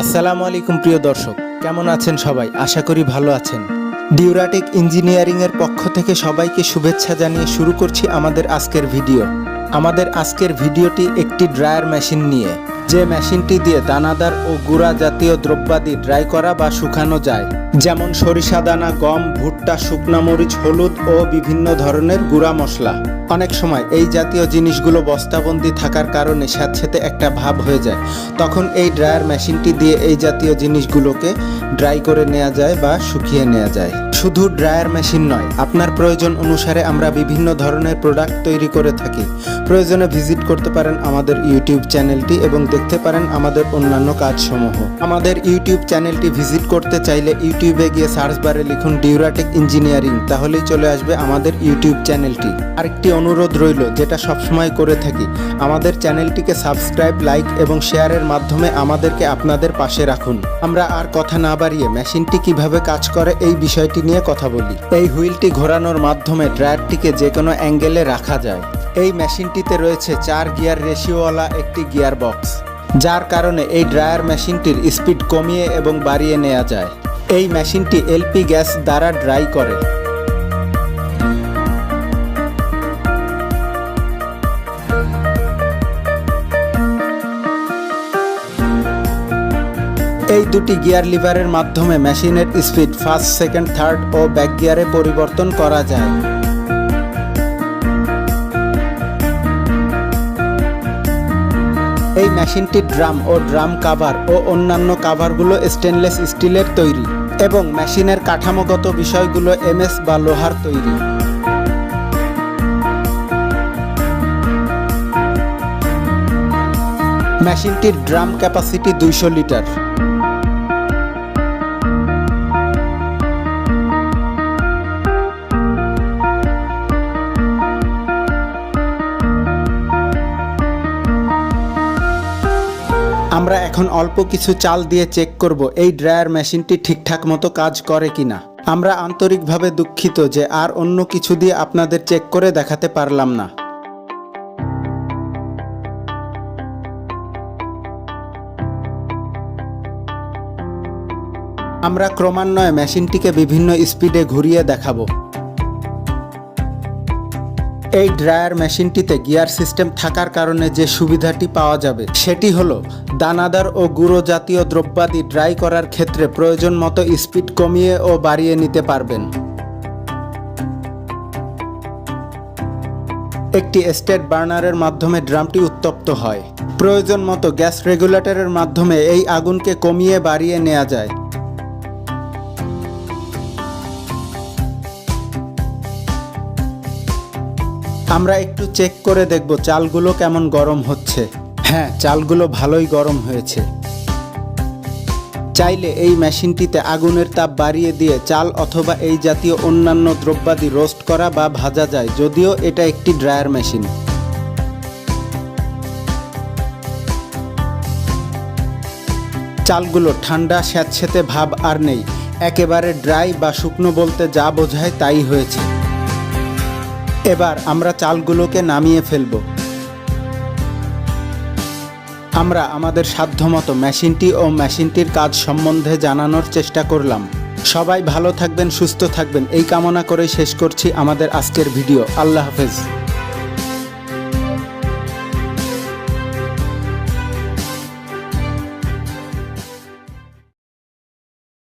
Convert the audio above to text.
আসসালামু আলাইকুম, প্রিয় দর্শক। কেমন আছেন সবাই? আশা করি ভালো আছেন। ডিউরাটেক ইঞ্জিনিয়ারিং এর পক্ষ থেকে সবাইকে শুভেচ্ছা জানিয়ে শুরু করছি আমাদের আজকের ভিডিও। আমাদের আজকের ভিডিওটি একটি ড্রায়ার মেশিন নিয়ে। যে মেশিনটি দিয়ে দানাদার ও গুঁড়া জাতীয় দ্রব্যাদি ড্রাই করা বা শুকানো যায়। যেমন সরিষা দানা, গম, ভুট্টা, শুকনা মরিচ, হলুদ ও বিভিন্ন ধরনের গুঁড়া মশলা। অনেক সময় এই জাতীয় জিনিসগুলো বস্তাবন্দি থাকার কারণে স্যাঁতসেঁতে একটা ভাব হয়ে যায়। তখন এই ড্রায়ার মেশিনটি দিয়ে এই জাতীয় জিনিসগুলোকে ড্রাই করে নেওয়া যায় বা শুকিয়ে নেওয়া যায়। শুধু ড্রায়ার মেশিন নয়, আপনার প্রয়োজন অনুসারে আমরা বিভিন্ন ধরনের প্রোডাক্ট তৈরি করে থাকি। প্রয়োজনে ভিজিট করতে পারেন আমাদের ইউটিউব চ্যানেলটি এবং দেখতে পারেন আমাদের অন্যান্য কাজসমূহ। আমাদের ইউটিউব চ্যানেলটি ভিজিট করতে চাইলে ইউটিউবে গিয়ে সার্চ বারে লিখুন ডিউরাটেক ইঞ্জিনিয়ারিং, তাহলেই চলে আসবে আমাদের ইউটিউব চ্যানেলটি। আরেকটি অনুরোধ রইল, যেটা সবসময় করে থাকি। আমাদের চ্যানেলটিকে সাবস্ক্রাইব, লাইক এবং শেয়ারের মাধ্যমে আমাদেরকে আপনাদের পাশে রাখুন। আমরা আর কথা না বাড়িয়ে মেশিনটি কীভাবে কাজ করে এই বিষয়টি নিয়ে কথা বলি। এই হুইলটি ঘোরানোর মাধ্যমে ড্রায়ারটিকে যে কোনো অ্যাঙ্গেলে রাখা যায়। এই মেশিনটিতে রয়েছে চার গিয়ার রেশিওওয়ালা একটি গিয়ার বক্স, যার কারণে এই ড্রায়ার মেশিনটির স্পিড কমিয়ে এবং বাড়িয়ে নেওয়া যায়। এই মেশিনটি এলপি গ্যাস দ্বারা ড্রাই করে। এই দুটি গিয়ার লিভারের মাধ্যমে মেশিনের স্পিড ফার্স্ট, সেকেন্ড, থার্ড ও ব্যাক গিয়ারে পরিবর্তন করা যায়। এই মেশিনটির ড্রাম ও ড্রাম কাভার ও অন্যান্য কাভারগুলো স্টেনলেস স্টিলের তৈরি এবং মেশিনের কাঠামোগত বিষয়গুলো এমএস বা লোহার তৈরি। মেশিনটির ড্রাম ক্যাপাসিটি দুইশো লিটার। আমরা এখন অল্প কিছু চাল দিয়ে চেক করব, এই ড্রায়ার মেশিনটি ঠিকঠাক মতো কাজ করে কিনা। আমরা আন্তরিকভাবে দুঃখিত যে আর অন্য কিছু দিয়ে আপনাদের চেক করে দেখাতে পারলাম না। আমরা ক্রমান্বয়ে মেশিনটিকে বিভিন্ন স্পিডে ঘুরিয়ে দেখাবো। এই ড্রায়ার মেশিনটিতে গিয়ার সিস্টেম থাকার কারণে যে সুবিধাটি পাওয়া যাবে, সেটি হলো দানাদার ও গুঁড়ো জাতীয় দ্রব্যাদি ড্রাই করার ক্ষেত্রে প্রয়োজন মতো স্পিড কমিয়ে ও বাড়িয়ে নিতে পারবেন। একটি স্টেট বার্নারের মাধ্যমে ড্রামটি উত্তপ্ত হয়। প্রয়োজন মতো গ্যাস রেগুলেটরের মাধ্যমে এই আগুনকে কমিয়ে বাড়িয়ে নেওয়া যায়। আমরা একটু চেক করে দেখব চালগুলো কেমন গরম হচ্ছে। হ্যাঁ চালগুলো ভালোই গরম হয়েছে। চাইলে এই মেশিনটিতে আগুনের তাপ বাড়িয়ে দিয়ে চাল অথবা এই জাতীয় অন্যান্য দ্রব্যাদি রোস্ট করা বা ভাজা যায়, যদিও এটা একটি ড্রায়ার মেশিন। চালগুলো ঠান্ডা স্যাঁতস্যাঁতে ভাব আর নেই। একেবারে ড্রাই বা শুকনো বলতে যা বোঝায় তাই হয়েছে। এবার আমরা চালগুলোকে নামিয়ে ফেলব। আমরা আমাদের সাধ্যমতো মেশিনটি ও মেশিনটির কাজ সম্বন্ধে জানানোর চেষ্টা করলাম। সবাই ভালো থাকবেন, সুস্থ থাকবেন। এই কামনা করে শেষ করছি আমাদের আজকের ভিডিও। আল্লাহ হাফেজ।